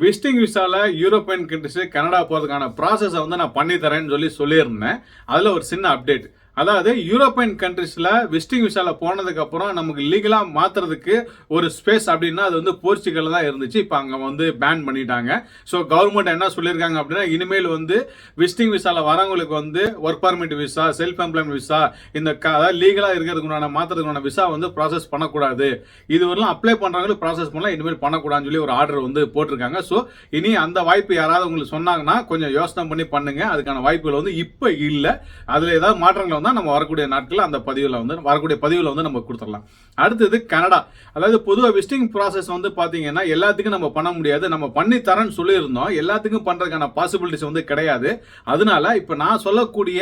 Visiting விசாவில் European countries Canada போகிறதுக்கான ப்ராசஸை வந்து நான் பண்ணித்தரேன்னு சொல்லி சொல்லியிருந்தேன். அதில் ஒரு சின்ன அப்டேட் அதாவது யூரோப்பியன் கண்ட்ரிஸில் விசிட்டிங் விசாவில் போனதுக்கப்புறம் நமக்கு லீகலாக மாற்றுறதுக்கு ஒரு ஸ்பேஸ் அப்படின்னா அது வந்து போர்ச்சுகலில் தான் இருந்துச்சு. இப்போ அங்கே வந்து பேன் பண்ணிட்டாங்க. ஸோ கவர்மெண்ட் என்ன சொல்லியிருக்காங்க அப்படின்னா இனிமேல் வந்து விசிட்டிங் விசாவில் வரவங்களுக்கு வந்து work permit visa self employment visa இந்த க- அதாவது லீகலாக இருக்கிறதுக்குண்டான மாற்றுறதுக்கான விசா வந்து ப்ராசஸ் பண்ணக்கூடாது. இது வரலாம் அப்ளை பண்ணுறவங்களுக்கு ப்ராசஸ் பண்ணலாம் இனிமேல் பண்ணக்கூடாதுன்னு சொல்லி ஒரு ஆர்டர் வந்து போட்டிருக்காங்க. ஸோ இனி அந்த வாய்ப்பு யாராவது உங்களுக்கு சொன்னாங்கன்னா கொஞ்சம் யோசனை பண்ணி பண்ணுங்கள் அதுக்கான வாய்ப்புகள் வந்து இப்போ இல்லை. அதில் ஏதாவது மாற்றங்கள் தான் நம்ம வரக்கூடிய நாட்களில் அந்த பதிவில் வந்து வரக்கூடிய பதிவில் வந்து நம்ம கொடுத்துடலாம். அடுத்தது கனடா. அதாவது பொதுவாக விசிட்டிங் ப்ராசஸ் வந்து பார்த்தீங்கன்னா எல்லாத்துக்கும் நம்ம பண்ண முடியாது. நம்ம பண்ணி தரேன்னு சொல்லியிருந்தோம். எல்லாத்துக்கும் பண்ணுறதுக்கான பாசிபிலிட்டிஸ் வந்து கிடையாது. அதனால இப்போ நான் சொல்லக்கூடிய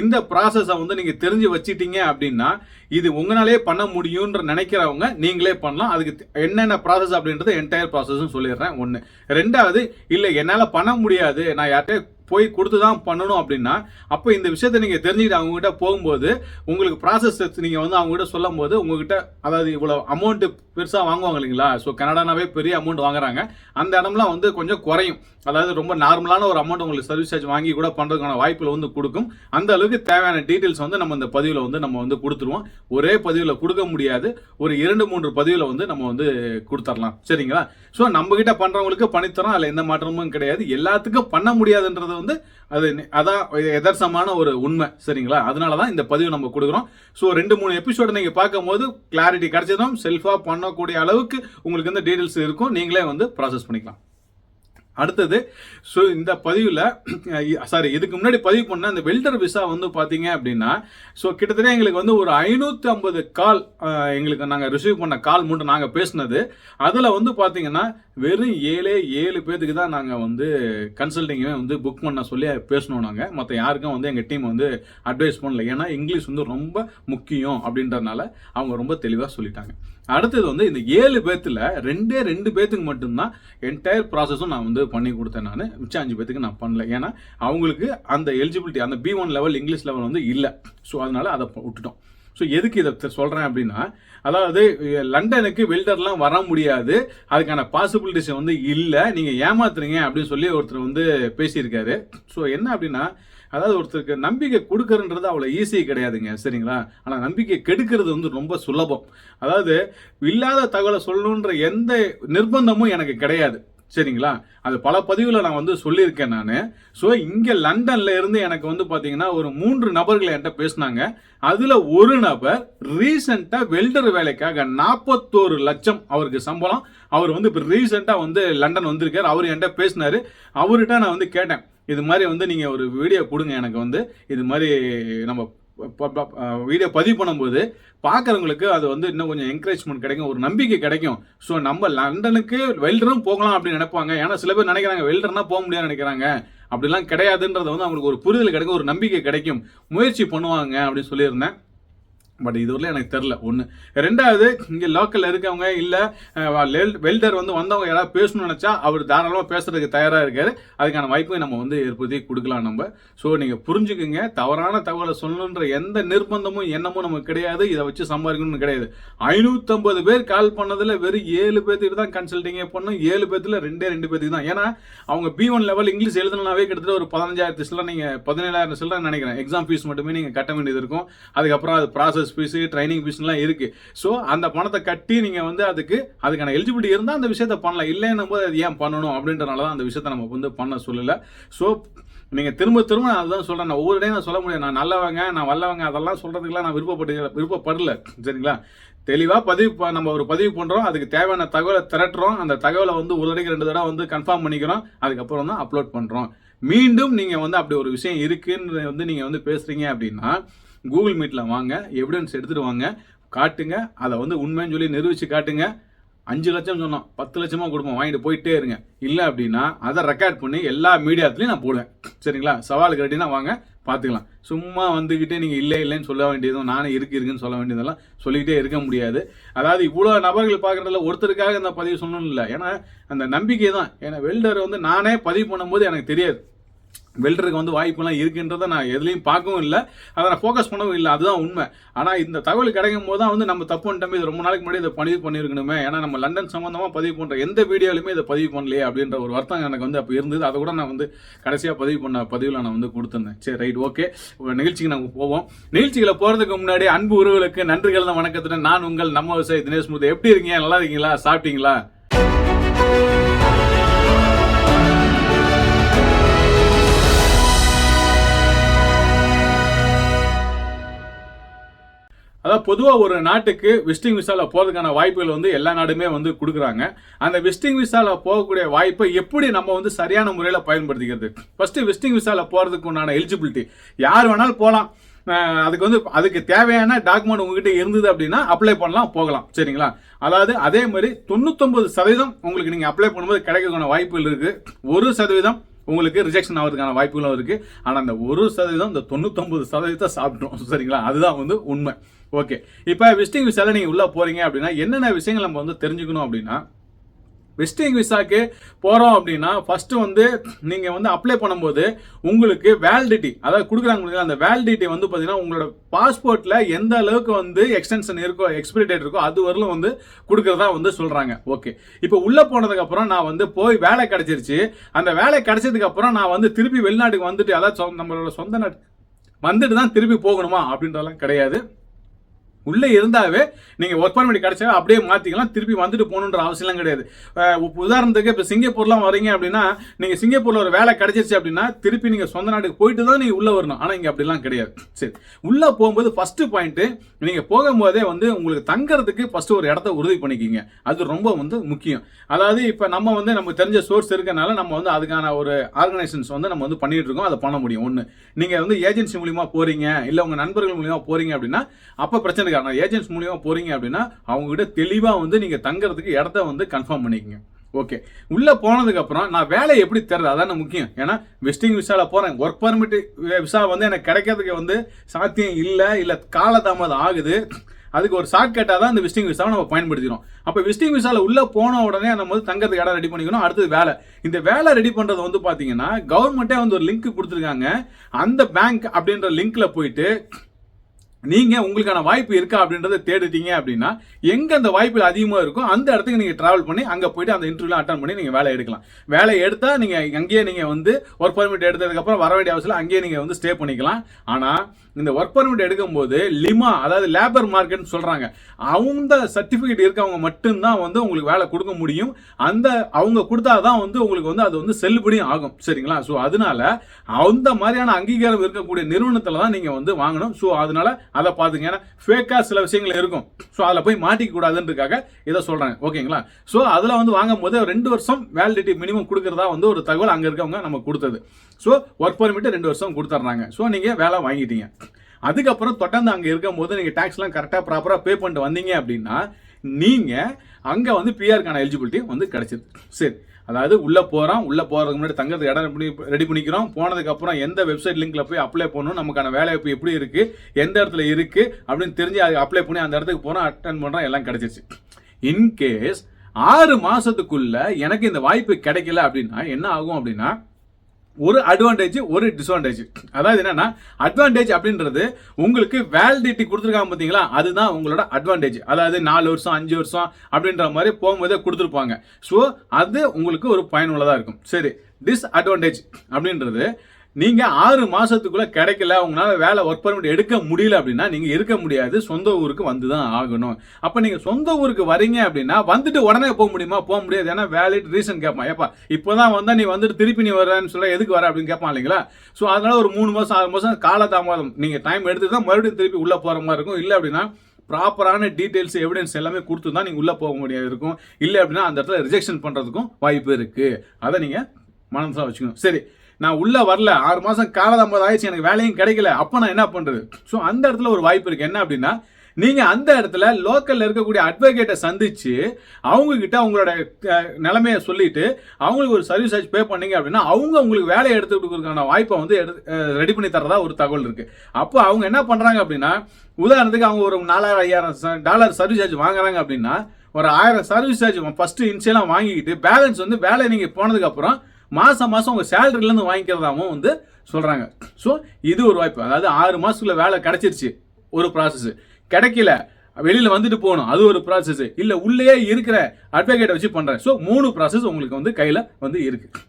இந்த ப்ராசஸை வந்து நீங்கள் தெரிஞ்சு வச்சிட்டீங்க அப்படின்னா இது உங்களாலே பண்ண முடியும்ன்ற நினைக்கிறவங்க நீங்களே பண்ணலாம். அதுக்கு என்னென்ன ப்ராசஸ் அப்படின்றது என்டையர் ப்ராசஸ்ன்னு சொல்லிடுறேன். ஒன்று ரெண்டாவது இல்லை என்னால் பண்ண முடியாது. நான் யார்கிட்டயே போய் கொடுத்து தான் பண்ணணும் அப்படின்னா அப்போ இந்த விஷயத்தை நீங்கள் தெரிஞ்சுக்கிட்டு அவங்ககிட்ட போகும்போது உங்களுக்கு ப்ராசஸ் நீங்கள் வந்து அவங்ககிட்ட சொல்லும் போது உங்ககிட்ட அதாவது இவ்வளோ அமௌண்ட்டு பெருசாக வாங்குவாங்க இல்லைங்களா? ஸோ கனடானாவே பெரிய அமௌண்ட் வாங்குறாங்க. அந்த இடம்லாம் வந்து கொஞ்சம் குறையும். அதாவது ரொம்ப நார்மலான ஒரு அமௌண்ட் உங்களுக்கு சர்வீஸ் சார்ஜ் வாங்கி கூட பண்ணுறதுக்கான வாய்ப்புகள் வந்து கொடுக்கும். அந்த அளவுக்கு தேவையான டீட்டெயில்ஸ் வந்து நம்ம இந்த பதிவில் வந்து நம்ம வந்து கொடுத்துருவோம். ஒரே பதிவில் கொடுக்க முடியாது. ஒரு இரண்டு மூன்று பதிவில் வந்து நம்ம வந்து கொடுத்துடலாம். சரிங்களா? ஸோ நம்ம கிட்ட பண்றவங்களுக்கு பண்ணித்தரோம் அதில் எந்த மாற்றமும் கிடையாது. எல்லாத்துக்கும் பண்ண முடியாதுன்றது வந்து அது அதான் எதர்சமான ஒரு உண்மை சரிங்களா? அதனால தான் இந்த பதிவு நம்ம கொடுக்குறோம். ஸோ ரெண்டு மூணு எபிசோடு நீங்கள் பார்க்கும்போது கிளாரிட்டி கிடைச்சதும் செல்ஃபாக பண்ணக்கூடிய அளவுக்கு உங்களுக்கு வந்து டீட்டெயில்ஸ் இருக்கும். நீங்களே வந்து ப்ராசஸ் பண்ணிக்கலாம். அடுத்தது ஸோ இந்த பதிவில் சாரி இதுக்கு முன்னாடி பதிவு பண்ண இந்த வெல்டர் விசா வந்து பார்த்தீங்க அப்படின்னா ஸோ கிட்டத்தட்ட எங்களுக்கு வந்து ஒரு ஐநூற்றி ஐம்பது கால் எங்களுக்கு நாங்கள் ரிசீவ் பண்ண கால் மட்டும் நாங்கள் பேசினது. அதில் வந்து பார்த்தீங்கன்னா வெறும் ஏழே ஏழு பேர்த்துக்கு தான் நாங்கள் வந்து கன்சல்டிங்கே வந்து புக் பண்ண சொல்லி பேசணும் நாங்கள் மற்ற யாருக்கும் வந்து எங்கள் டீம் வந்து அட்வைஸ் பண்ணல. ஏன்னா இங்கிலீஷ் வந்து ரொம்ப முக்கியம் அப்படின்றதுனால அவங்க ரொம்ப தெளிவாக சொல்லிட்டாங்க. அடுத்தது வந்து இந்த ஏழு பேர்த்தில் ரெண்டே ரெண்டு பேர்த்துக்கு மட்டும்தான் என்டையர் ப்ராசஸும் நான் வந்து பண்ணி கொடுத்தேன் நான். மிச்சம் அஞ்சு பேர்த்துக்கு நான் பண்ணல. ஏன்னா அவங்களுக்கு அந்த எலிஜிபிலிட்டி அந்த B one level English level வந்து இல்லை. ஸோ அதனால் அதை விட்டுட்டோம். ஸோ எதுக்கு இதை சொல்கிறேன் அப்படின்னா அதாவது லண்டனுக்கு வெல்டர்லாம் வர முடியாது. அதுக்கான பாசிபிலிட்டிஸ் வந்து இல்லை. நீங்கள் ஏமாத்துறீங்க அப்படின்னு சொல்லி ஒருத்தர் வந்து பேசியிருக்காரு. ஸோ என்ன அப்படின்னா அதாவது ஒருத்தருக்கு நம்பிக்கை கொடுக்கறன்றது அவ்வளோ ஈஸி கிடையாதுங்க. சரிங்களா? ஆனால் நம்பிக்கை கெடுக்கிறது வந்து ரொம்ப சுலபம். அதாவது இல்லாத தகவலை சொல்லணுன்ற எந்த நிர்பந்தமும் எனக்கு கிடையாது. சரிங்களா? அது பல பதிவில் நான் வந்து சொல்லியிருக்கேன் நான். ஸோ இங்கே லண்டனில் இருந்து எனக்கு வந்து பார்த்தீங்கன்னா ஒரு மூன்று நபர்கள் என்கிட்ட பேசினாங்க. அதில் ஒரு நபர் ரீசெண்டாக வெல்டர் வேலைக்காக நாற்பத்தோரு லட்சம் அவருக்கு சம்பளம். அவர் வந்து இப்போ ரீசெண்டாக வந்து லண்டன் வந்திருக்கார். அவர் என்கிட்ட பேசினாரு. அவர்கிட்ட நான் வந்து கேட்டேன். இது மாதிரி வந்து நீங்கள் ஒரு வீடியோ கொடுங்க எனக்கு வந்து. இது மாதிரி நம்ம வீடியோ பதிவு பண்ணும்போது பார்க்குறவங்களுக்கு அது வந்து இன்னும் கொஞ்சம் என்கரேஜ்மெண்ட் கிடைக்கும் ஒரு நம்பிக்கை கிடைக்கும். ஸோ நம்ம லண்டனுக்கு வெல்டரும் போகலாம் அப்படின்னு நினைப்பாங்க. ஏன்னா சில பேர் நினைக்கிறாங்க வெல்டர்னா போக முடியாதுன்னு நினைக்கிறாங்க. அப்படிலாம் கிடையாதுன்றது வந்து அவங்களுக்கு ஒரு புரிதல் கிடைக்கும் ஒரு நம்பிக்கை கிடைக்கும். முயற்சி பண்ணுவாங்க அப்படின்னு சொல்லியிருந்தேன். பட் இதுவரையிலும் எனக்கு தெரில ஒன்று ரெண்டாவது இங்கே லோக்கலில் இருக்கவங்க இல்லை வெல்டர் வந்து வந்தவங்க யாராவது பேசணும்னு நினச்சா அவர் தாராளமாக பேசுறதுக்கு தயாராக இருக்காரு. அதுக்கான வாய்ப்பை நம்ம வந்து ஏற்படுத்தி கொடுக்கலாம் நம்ம. ஸோ நீங்கள் புரிஞ்சுக்குங்க. தவறான தகவலை சொல்லணுன்ற எந்த நிர்பந்தமும் எண்ணமும் நமக்கு கிடையாது. இதை வச்சு சம்பாதிக்கணும்னு கிடையாது. ஐநூற்றம்பது பேர் கால் பண்ணதில் வெறும் ஏழு பேர்த்துக்கு தான் கன்சல்டிங்கே பண்ணணும் ஏழு பேர்த்தில் ரெண்டே ரெண்டு பேர்த்துக்கு தான். ஏன்னா அவங்க பி ஒன் லெவல் இங்கிலீஷ் எழுதுனாவே கிட்டத்தட்ட ஒரு பதினஞ்சாயிரத்து சில்லற நீங்கள் பதினேழாயிரம் சில்லற நினைக்கிறேன். எக்ஸாம் ஃபீஸ் மட்டுமே நீங்கள் கட்ட வேண்டியது இருக்கும். அதுக்கப்புறம் அது ப்ராசஸ் ஃபீஸு ட்ரைனிங் ஃபீஸ்லாம் இருக்குது ஸோ அந்த பணத்தை கட்டி நீங்கள் வந்து அதுக்கு அதுக்கான எலிஜிபிலிட்டி இருந்தால் அந்த விஷயத்த பண்ணலாம். இல்லைன்னும் போது அது ஏன் பண்ணணும் அப்படின்றனால தான் அந்த விஷயத்தை நம்ம வந்து பண்ண சொல்லலை. ஸோ நீங்கள் திரும்ப திரும்ப நான் அதுதான் சொல்கிறேன் நான் ஒவ்வொரு டைம் நான் சொல்ல முடியும் நான் நல்லவங்க நான் வல்லவங்க அதெல்லாம் சொல்கிறதுக்குலாம் நான் விருப்பப்பட்டு விருப்பப்படல. சரிங்களா? தெளிவாக பதிவு நம்ம ஒரு பதிவு பண்ணுறோம் அதுக்கு தேவையான தகவலை திரட்டுறோம். அந்த தகவலை வந்து ஒரு தடவை ரெண்டு தடவை வந்து கன்ஃபார்ம் பண்ணிக்கிறோம். அதுக்கப்புறம் தான் அப்லோட் பண்ணுறோம் மீண்டும் நீங்கள் வந்து அப்படி ஒரு விஷயம் இருக்குன்னு வந்து நீங்கள் வந்து பேசுகிறீங்க அப்படின்னா கூகுள் மீட்டில் வாங்க எவிடன்ஸ் எடுத்துகிட்டு வாங்க காட்டுங்க அதை வந்து உண்மைன்னு சொல்லி நிரூபித்து காட்டுங்க. அஞ்சு லட்சம் சொன்னோம் பத்து லட்சமாக கொடுப்போம் வாங்கிட்டு போயிட்டே இருங்க. இல்லை அப்படின்னா அதை ரெக்கார்ட் பண்ணி எல்லா மீடியாத்துலையும் நான் போடுவேன். சரிங்களா? சவாலுக்கு ரெடினா வாங்க பார்த்துக்கலாம். சும்மா வந்துக்கிட்டே நீங்கள் இல்லை இல்லைன்னு சொல்ல வேண்டியதும் நானே இருக்கு இருக்குன்னு சொல்ல வேண்டியதெல்லாம் சொல்லிக்கிட்டே இருக்க முடியாது. அதாவது இவ்வளோ நபர்கள் பார்க்குறதுல ஒருத்தருக்காக இந்த பதிவு சொல்லணும் இல்லை. ஏன்னா அந்த நம்பிக்கை தான் ஏன்னா வெல்டர் வந்து நானே பதிவு பண்ணும்போது எனக்கு தெரியாது. வெல்றதுக்கு வந்து வாய்ப்புலாம் இருக்குன்றதை நான் எதுலேயும் பார்க்கவும் இல்லை. அதை நான் ஃபோக்கஸ் பண்ணவும் இல்லை. அதுதான் உண்மை. ஆனால் இந்த தகவல் கிடைக்கும் போது தான் வந்து நம்ம தப்பு பண்ணிட்டோமே இது ரொம்ப நாளைக்கு முன்னாடி இதை பதிவு பண்ணியிருக்கணுமே. ஏன்னா நம்ம லண்டன் சம்மந்தமாக பதிவு பண்ணுற எந்த வீடியோலையுமே இதை பதிவு பண்ணலையே அப்படின்ற ஒரு வருத்தம் எனக்கு வந்து அப்போ இருந்தது. அதை கூட நான் வந்து கடைசியாக பதிவு பண்ண பதிவில் நான் வந்து கொடுத்துருந்தேன். சரி ரைட் ஓகே நிகழ்ச்சிக்கு நாங்கள் போவோம். நிகழ்ச்சிகளை போகிறதுக்கு முன்னாடி அன்பு உறவுகளுக்கு நன்றிகள். தான் வணக்கத்துடன் நான் உங்கள் நம்ம விவசாயி தினேஷ் முத்து எப்படி இருக்கீங்க? நல்லா இருக்கீங்களா? சாப்பிட்டீங்களா? அதாவது பொதுவாக ஒரு நாட்டுக்கு விசிட்டிங் விசாவில் போகிறதுக்கான வாய்ப்புகள் வந்து எல்லா நாடுமே வந்து கொடுக்குறாங்க. அந்த விசிட்டிங் விசாவில் போகக்கூடிய வாய்ப்பை எப்படி நம்ம வந்து சரியான முறையில் பயன்படுத்திக்கிறது? ஃபஸ்ட்டு விசிட்டிங் விசாவில் போகிறதுக்கு உண்டான எலிஜிபிலிட்டி யார் வேணாலும் போகலாம் அதுக்கு வந்து அதுக்கு தேவையான டாக்குமெண்ட் உங்ககிட்ட இருந்தது அப்படின்னா அப்ளை பண்ணலாம் போகலாம். சரிங்களா? அதாவது அதே மாதிரி தொண்ணூத்தொம்பது சதவீதம் உங்களுக்கு நீங்கள் அப்ளை பண்ணும்போது கிடைக்கக்கூடிய வாய்ப்புகள் இருக்குது ஒரு சதவீதம் உங்களுக்கு ரிஜெக்ஷன் ஆகிறதுக்கான வாய்ப்புகளும் இருக்குது ஆனால் அந்த ஒரு சதவீதம் இந்த தொண்ணூத்தொம்பது சதவீதத்தை சாப்பிட்றோம் சரிங்களா? அதுதான் வந்து உண்மை. ஓகே இப்போ விசிட்டிங் விசாவில் நீங்கள் உள்ளே போகிறீங்க அப்படின்னா என்னென்ன விஷயங்கள் நம்ம வந்து தெரிஞ்சுக்கணும் அப்படின்னா விசிட்டிங் விசாக்கு போகிறோம் அப்படின்னா ஃபஸ்ட்டு வந்து நீங்கள் வந்து அப்ளை பண்ணும்போது உங்களுக்கு வேலிடிட்டி அதாவது கொடுக்குறாங்க அந்த வேலிடிட்டி வந்து பார்த்தீங்கன்னா உங்களோட பாஸ்போர்ட்டில் எந்த அளவுக்கு வந்து எக்ஸ்டென்ஷன் இருக்கோ எக்ஸ்பிரி டேட் இருக்கோ அது வரலும் வந்து கொடுக்குறதா வந்து சொல்கிறாங்க ஓகே இப்போ உள்ளே போனதுக்கப்புறம் நான் வந்து போய் வேலை கிடச்சிருச்சு. அந்த வேலை கிடச்சதுக்கப்புறம் நான் வந்து திருப்பி வெளிநாட்டுக்கு வந்துட்டு அதாவது நம்மளோட சொந்த நாட்டு வந்துட்டு தான் திருப்பி போகணுமா அப்படின்றதெல்லாம் கிடையாது. உள்ளே இருந்தாவே நீங்கள் ஒர்க் பர்மிட் கிடச்சா அப்படியே மாற்றிக்கலாம் திருப்பி வந்துட்டு போகணுன்ற அவசியம்லாம் கிடையாது. உதாரணத்துக்கு இப்போ சிங்கப்பூர்லாம் வரீங்க அப்படின்னா நீங்கள் சிங்கப்பூரில் ஒரு வேலை கிடச்சிருச்சு அப்படின்னா திருப்பி நீங்கள் சொந்த நாட்டுக்கு போயிட்டு தான் நீங்கள் உள்ளே வரணும். ஆனால் இங்கே அப்படிலாம் கிடையாது. சரி. உள்ளே போகும்போது ஃபஸ்ட்டு பாயிண்ட்டு நீங்கள் போகும்போதே வந்து உங்களுக்கு தங்கறதுக்கு ஃபஸ்ட்டு ஒரு இடத்த உறுதி பண்ணிக்கிங்க. அது ரொம்ப வந்து முக்கியம். அதாவது இப்போ நம்ம வந்து நமக்கு தெரிஞ்ச சோர்ஸ் இருக்கனால நம்ம வந்து அதுக்கான ஒரு ஆர்கனைசேஷன்ஸ் வந்து நம்ம வந்து பண்ணிட்டு இருக்கோம். அதை பண்ண முடியும். ஒன்று நீங்கள் வந்து ஏஜென்சி மூலியமாக போகிறீங்க இல்லை உங்கள் நண்பர்கள் மூலியமாக போகிறீங்க அப்படின்னா அப்போ பிரச்சனை ஆனால் ஏஜென்ட்ஸ் மூலியமாக போகிறீங்க அப்படின்னா அவங்ககிட்ட தெளிவாக வந்து நீங்கள் தங்கறதுக்கு இடத்த வந்து கன்ஃபார்ம் பண்ணிக்கங்க. ஓகே உள்ளே போனதுக்கப்புறம் நான் வேலையை எப்படி தர்றது அதான முக்கியம். ஏன்னா விஸ்டிங் விசாவில் போகிறேன் ஒர்க் பர்மிட் விசா வந்து எனக்கு கிடைக்கிறதுக்கு வந்து சாத்தியம் இல்லை இல்லை காலதாமதம் ஆகுது. அதுக்கு ஒரு ஷார்ட்கட்டாக தான் இந்த விசிட்டிங் விசாவை நம்ம பயன்படுத்திக்கிறோம். அப்போ விசிட்டிங் விசாவில் உள்ளே போன உடனே நம்ம வந்து தங்கறதுக்கு இடம் ரெடி பண்ணிக்கணும். அடுத்தது வேலை. இந்த வேலை ரெடி பண்ணுறது வந்து பார்த்தீங்கன்னா கவர்மெண்ட்டே வந்து ஒரு லிங்க் கொடுத்துருக்காங்க. அந்த பேங்க் அப்படின்ற லிங்கில் போயிட்டு நீங்க உங்களுக்கான வாய்ப்பு இருக்கா அப்படின்றத தேடிட்டீங்க அப்படின்னா எங்க அந்த வாய்ப்பு அதிகமாக இருக்கோ அந்த இடத்துக்கு நீங்க டிராவல் பண்ணி அங்க போயிட்டு அந்த இன்டர்வியூலாம் அட்டன் பண்ணி நீங்க வேலை எடுக்கலாம். வேலை எடுத்தா நீங்க அங்கேயே நீங்க வந்து ஒர்க் பர்மிட் எடுத்ததுக்கு அப்புறம் வர வேண்டிய அவசியம் அங்கேயே நீங்க வந்து ஸ்டே பண்ணிக்கலாம். ஆனா இந்த ஒர்க் பர்மிட் எடுக்கும்போது லிமா அதாவது லேபர் மார்க்கெட்னு சொல்றாங்க. அந்த சர்டிபிகேட் இருக்கவங்க மட்டும்தான் வந்து உங்களுக்கு வேலை கொடுக்க முடியும். அந்த அவங்க கொடுத்தாதான் வந்து உங்களுக்கு வந்து அது வந்து செல்லுபடியும் ஆகும். சரிங்களா? ஸோ அதனால அந்த மாதிரியான அங்கீகாரம் இருக்கக்கூடிய நிறுவனத்தில் தான் நீங்கள் வந்து வாங்கணும். ஸோ அதனால அதை பார்த்துங்க ஏன்னா ஃபேக்காக சில விஷயங்கள் இருக்கும். ஸோ அதில் போய் மாட்டிக்க கூடாதுன்றதுக்காக இதை சொல்கிறாங்க ஓகேங்களா? ஸோ அதில் வந்து வாங்கும் போது ரெண்டு வருஷம் வேலிடிட்டி மினிமம் கொடுக்குறதா வந்து ஒரு தகவல் அங்கே இருக்கவங்க நம்ம கொடுத்தது. ஸோ ஒர்க் பர்மிட்டு ரெண்டு வருஷம் கொடுத்துட்றாங்க ஸோ நீங்கள் வேலை வாங்கிட்டீங்க. அதுக்கப்புறம் தொடர்ந்து அங்கே இருக்கும்போது நீங்கள் டேக்ஸ்லாம் கரெக்டாக ப்ராப்பராக பே பண்ணிட்டு வந்தீங்க அப்படின்னா நீங்கள் அங்கே வந்து பிஆருக்கான எலிஜிபிலிட்டி வந்து கிடைச்சிது சரி. அதாவது உள்ளே போகிறோம் உள்ளே போகிறதுக்கு முன்னாடி தங்கிறதுக்கு இடம் ரெடி ரெடி பண்ணிக்கிறோம். போனதுக்கப்புறம் எந்த வெப்சைட் லிங்க்ல போய் அப்ளை பண்ணணும் நமக்கான வேலைவாய்ப்பு எப்படி இருக்குது எந்த இடத்துல இருக்குது அப்படின்னு தெரிஞ்சு அது அப்ளை பண்ணி அந்த இடத்துக்கு போகிறோம் அட்டன் பண்ணுறோம் எல்லாம் கிடைச்சிச்சு இன்கேஸ் ஆறு மாசத்துக்குள்ள எனக்கு இந்த வாய்ப்பு கிடைக்கல அப்படின்னா என்ன ஆகும் அப்படின்னா ஒரு அட்வான்டேஜ் ஒரு டிஸ்அட்வான்டேஜ் அதாவது என்னன்னா அட்வான்டேஜ் அப்படின்றது உங்களுக்கு வேலிடிட்டி கொடுத்துருக்காங்க பார்த்தீங்களா? அதுதான் உங்களோட அட்வான்டேஜ் அதாவது நாலு வருஷம் அஞ்சு வருஷம் அப்படின்ற மாதிரி போகும்போதே கொடுத்துருப்பாங்க. ஸோ அது உங்களுக்கு ஒரு பயனுள்ளதாக இருக்கும். சரி டிஸ்அட்வான்டேஜ் அப்படின்றது நீங்கள் ஆறு மாதத்துக்குள்ளே கிடைக்கல உங்களால் வேலை ஒர்க் பர்மிட் எடுக்க முடியல அப்படின்னா நீங்கள் இருக்க முடியாது. சொந்த ஊருக்கு வந்து தான் ஆகணும். அப்போ நீங்கள் சொந்த ஊருக்கு வரீங்க அப்படின்னா வந்துட்டு உடனே போக முடியுமா? போக முடியாது. ஏன்னா வேலிட் ரீசன் கேட்பான். ஏப்பா இப்போ தான் வந்தால் நீ வந்துட்டு திருப்பி நீ வரேன்னு சொல்ல எதுக்கு வர அப்படின்னு கேட்பான் இல்லைங்களா? ஸோ அதனால் ஒரு மூணு மாதம் ஆறு மாதம் காலதாமதம். நீங்கள் டைம் எடுத்து தான் மறுபடியும் திருப்பி உள்ளே போகிற மாதிரி இருக்கும். இல்லை அப்படின்னா ப்ராப்பரான டீட்டெயில்ஸ் எவிடன்ஸ் எல்லாமே கொடுத்து தான் நீங்கள் உள்ளே போக முடியாது இருக்கும். இல்லை அப்படின்னா அந்த இடத்துல ரிஜெக்ஷன் பண்ணுறதுக்கும் வாய்ப்பு இருக்குது அதை நீங்கள் மனசாக வச்சுக்கணும். சரி. நான் உள்ளே வரல ஆறு மாதம் காலதாமதம் ஆயிடுச்சு எனக்கு வேலையும் கிடைக்கல. அப்போ நான் என்ன பண்ணுறது ஸோ அந்த இடத்துல ஒரு வாய்ப்பு இருக்குது என்ன அப்படின்னா நீங்க அந்த இடத்துல லோக்கல்ல இருக்கக்கூடிய அட்வொகேட்டை சந்திச்சு அவங்க கிட்ட அவங்களோட நிலைமையை சொல்லிட்டு அவங்களுக்கு ஒரு சர்வீஸ் சார்ஜ் பே பண்ணீங்க அப்படின்னா அவங்க உங்களுக்கு வேலையை எடுத்து கொடுக்கறதுக்கான வாய்ப்பை வந்து ரெடி பண்ணி தரதா ஒரு தகவல் இருக்கு. அப்போ அவங்க என்ன பண்றாங்க அப்படின்னா உதாரணத்துக்கு அவங்க ஒரு நாலாயிரம் ஐயாயிரம் டாலர் சர்வீஸ் சார்ஜ் வாங்குறாங்க அப்படின்னா ஒரு ஆயிரம் சர்வீஸ் சார்ஜ் ஃபர்ஸ்ட் இன்சியலாக வாங்கிக்கிட்டு பேலன்ஸ் வந்து வேலை நீங்க போனதுக்கு அப்புறம் மாதம் மாதம் உங்கள் சேலரிலேருந்து வாங்கிக்கிறதாவும் வந்து சொல்கிறாங்க ஸோ இது ஒரு வாய்ப்பு. அதாவது ஆறு மாதத்துக்குள்ள வேலை கிடச்சிருச்சு. ஒரு ப்ராசஸ் கிடைக்கல. வெளியில் வந்துட்டு போகணும். அது ஒரு ப்ராசஸ் இல்லை உள்ளேயே இருக்கிற அட்வொகேட்டை வச்சு பண்ணுறேன் ஸோ மூணு ப்ராசஸ் உங்களுக்கு வந்து கையில் வந்து இருக்குது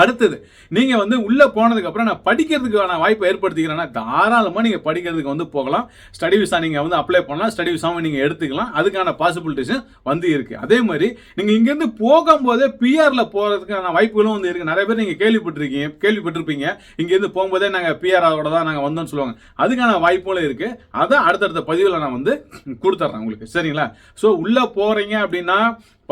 அடுத்தது நீங்கள் வந்து உள்ளே போனதுக்கப்புறம் நான் படிக்கிறதுக்கான வாய்ப்பை ஏற்படுத்திக்கிறேன்னா தாராளமாக நீங்கள் படிக்கிறதுக்கு வந்து போகலாம். ஸ்டடி விசா நீங்கள் வந்து அப்ளை பண்ணலாம். ஸ்டடி விசாவை நீங்கள் எடுத்துக்கலாம். அதுக்கான பாசிபிலிட்டிஸும் வந்து இருக்குது அதே மாதிரி நீங்கள் இங்கேருந்து போகும்போதே பிஆரில் போகிறதுக்கான வாய்ப்புகளும் வந்து இருக்குது நிறைய பேர் நீங்கள் கேள்விப்பட்டிருக்கீங்க கேள்விப்பட்டிருப்பீங்க. இங்கேருந்து போகும்போதே நாங்கள் பிஆரோட தான் நாங்கள் வந்தோம்னு சொல்லுவாங்க. அதுக்கான வாய்ப்புகளும் இருக்குது அதை அடுத்தடுத்த பதிவில் நான் வந்து கொடுத்துட்றேன் உங்களுக்கு. சரிங்களா? ஸோ உள்ளே போகிறீங்க அப்படின்னா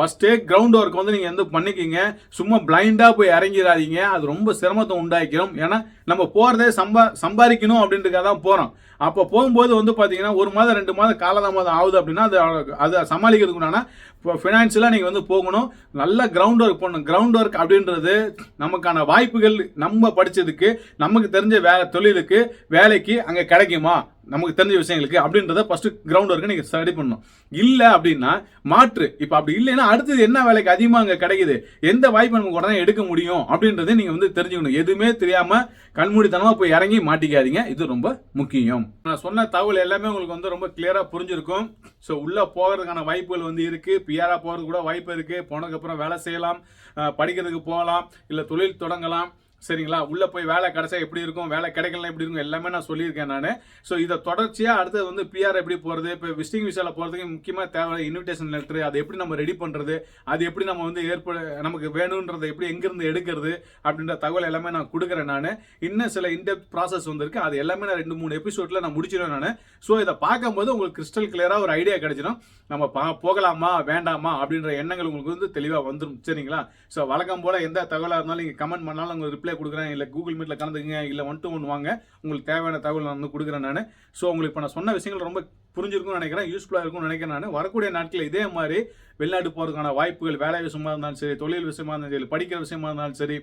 ஃபஸ்ட்டே கிரவுண்ட் ஒர்க் வந்து நீங்கள் வந்து பண்ணிக்கிங்க. சும்மா பிளைண்டாக போய் இறங்கிடாதீங்க. அது ரொம்ப சிரமத்தை உண்டாக்கிடும் ஏன்னா நம்ம போகிறதே சம்பா சம்பாதிக்கணும் அப்படின்றக்காக தான் போகிறோம் அப்போ போகும்போது வந்து பார்த்தீங்கன்னா ஒரு மாதம் ரெண்டு மாதம் காலதாமதம் ஆகுது அப்படின்னா அது அதை சமாளிக்கிறதுக்குண்டான இப்போ ஃபினான்ஷியலாக நீங்கள் வந்து போகணும். நல்ல கிரவுண்ட் ஒர்க் பண்ணணும். கிரவுண்ட் ஒர்க் அப்படின்றது நமக்கான வாய்ப்புகள் நம்ம படித்ததுக்கு நமக்கு தெரிஞ்ச வே தொழிலுக்கு வேலைக்கு அங்கே கிடைக்குமா? நமக்கு தெரிஞ்ச விஷயங்களுக்கு அப்படின்றத ஃபர்ஸ்ட் கிரவுண்ட் ஒர்க்கு நீங்கள் ஸ்டடி பண்ணணும். இல்லை அப்படின்னா மாற்று. இப்போ அப்படி இல்லைன்னா அடுத்தது என்ன வேலைக்கு அதிகமாக அங்கே கிடைக்குது? எந்த வாய்ப்பு நமக்கு உடனே எடுக்க முடியும்? அப்படின்றத நீங்கள் வந்து தெரிஞ்சுக்கணும். எதுவுமே தெரியாமல் கண்மூடித்தனமாக போய் இறங்கி மாட்டிக்காதீங்க. இது ரொம்ப முக்கியம். நான் சொன்ன தகவல் எல்லாமே உங்களுக்கு வந்து ரொம்ப கிளியராக புரிஞ்சிருக்கும். ஸோ உள்ளே போகிறதுக்கான வாய்ப்புகள் வந்து இருக்குது பிஆராக போகிறதுக்கு கூட வாய்ப்பு இருக்குது போனதுக்கப்புறம் வேலை செய்யலாம். படிக்கிறதுக்கு போகலாம். இல்லை தொழில் தொடங்கலாம். சரிங்களா? உள்ளே போய் வேலை கிடைச்சா எப்படி இருக்கும்? வேலை கிடைக்கலாம் எப்படி இருக்கும்? எல்லாமே நான் சொல்லியிருக்கேன் நான். ஸோ இதை தொடர்ச்சியாக அடுத்தது வந்து பிஆர் எப்படி போகிறது இப்போ விசிட்டிங் விசாவில் போகிறதுக்கு முக்கியமாக தேவை இன்விடேஷன் லெட்டர் அதை எப்படி நம்ம ரெடி பண்ணுறது அது எப்படி நம்ம வந்து ஏற்பட நமக்கு வேணுன்றதை எப்படி எங்கேருந்து எடுக்கிறது? அப்படின்ற தகவல் எல்லாமே நான் கொடுக்குறேன் நான். இன்னும் சில இன்டெப்த் ப்ராசஸ் வந்திருக்கு. அது எல்லாமே நான் ரெண்டு மூணு எபிசோடில் நான் முடிச்சிடுவேன் நான். ஸோ இதை பார்க்கும்போது உங்களுக்கு கிறிஸ்டல் கிளியராக ஒரு ஐடியா கிடைச்சிடும். நம்ம பா போகலாமா? வேண்டாமா? அப்படின்ற எண்ணங்கள் உங்களுக்கு வந்து தெளிவாக வந்துடும் சரிங்களா? ஸோ வழக்கம் போல் எந்த தகவலாக இருந்தாலும் நீங்கள் கமெண்ட் பண்ணாலும் உங்களுக்கு ரிப்ளை கொடுக்குறேன் இல்லை கூகுள் மீட்டில் கலந்துக்குங்க இல்லை ஒன் டு ஒன் வாங்க. உங்களுக்கு தேவையான தகவல் நான் வந்து கொடுக்குறேன் நான். ஸோ உங்களுக்கு இப்போ நான் சொன்ன விஷயங்கள் ரொம்ப புரிஞ்சிருக்கும்னு நினைக்கிறேன் யூஸ்ஃபுல்லாக இருக்கும்னு நினைக்கிறேன் நான். வரக்கூடிய நாட்களில் இதே மாதிரி வெளிநாட்டு போகிறதுக்கான வாய்ப்புகள் வேலை விஷயமா இருந்தாலும் சரி தொழில் விஷயமா இருந்தாலும் சரி படிக்கிற விஷயமா இருந்தாலும் சரி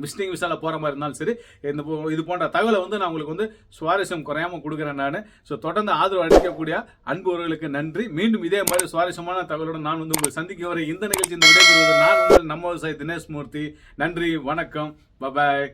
விசிட்டிங் விசாவில் போகிற மாதிரி இருந்தாலும் சரி இந்த போ- இது போன்ற தகவலை வந்து நான் உங்களுக்கு வந்து சுவாரஸ்யம் குறையாமல் கொடுக்குறேன் நான். ஸோ தொடர்ந்து ஆதரவு அளிக்கக்கூடிய அன்புவர்களுக்கு நன்றி. மீண்டும் இதே மாதிரி சுவாரஸ்யமான தகவலோடு நான் வந்து உங்களை சந்திக்க வர இந்த நிகழ்ச்சி இந்த விடைபெறுவது நான் உங்கள் நம்ம விவசாயி தினேஷ் மூர்த்தி. நன்றி வணக்கம். பபாய்